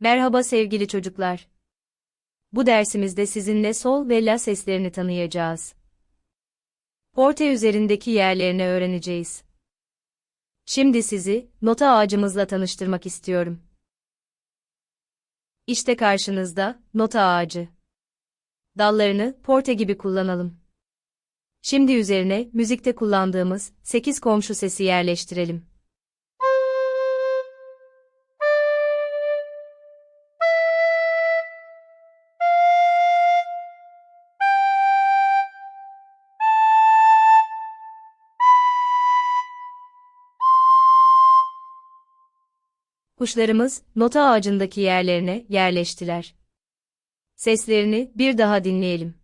Merhaba sevgili çocuklar. Bu dersimizde sizinle sol ve la seslerini tanıyacağız. Porte üzerindeki yerlerini öğreneceğiz. Şimdi sizi nota ağacımızla tanıştırmak istiyorum. İşte karşınızda nota ağacı. Dallarını porte gibi kullanalım. Şimdi üzerine müzikte kullandığımız 8 komşu sesi yerleştirelim. Kuşlarımız nota ağacındaki yerlerine yerleştiler. Seslerini bir daha dinleyelim.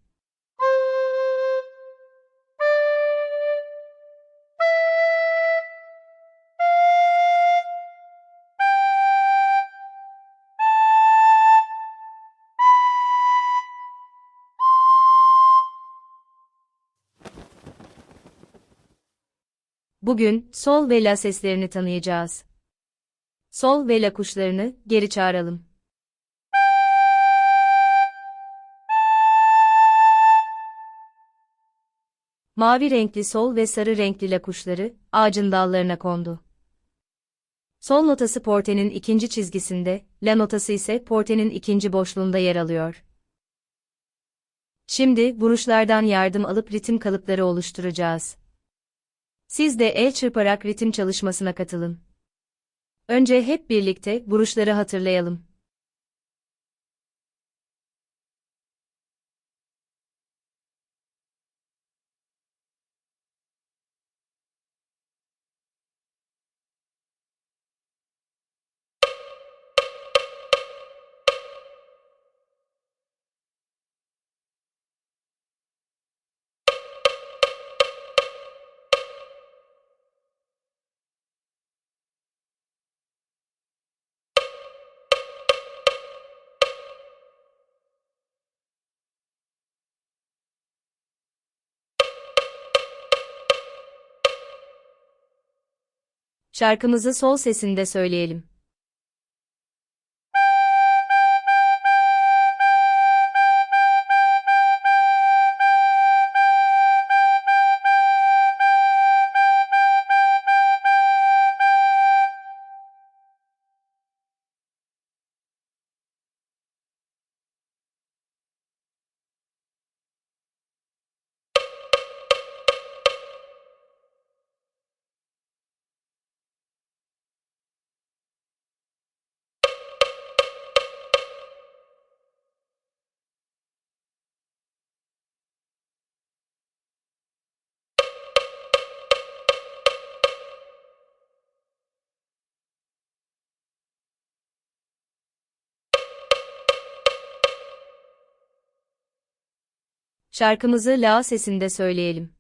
Bugün sol ve la seslerini tanıyacağız. Sol ve la kuşlarını geri çağıralım. Mavi renkli sol ve sarı renkli la kuşları ağacın dallarına kondu. Sol notası portenin ikinci çizgisinde, la notası ise portenin ikinci boşluğunda yer alıyor. Şimdi vuruşlardan yardım alıp ritim kalıpları oluşturacağız. Siz de el çırparak ritim çalışmasına katılın. Önce hep birlikte vuruşları hatırlayalım. Şarkımızı sol sesinde söyleyelim. Şarkımızı la sesinde söyleyelim.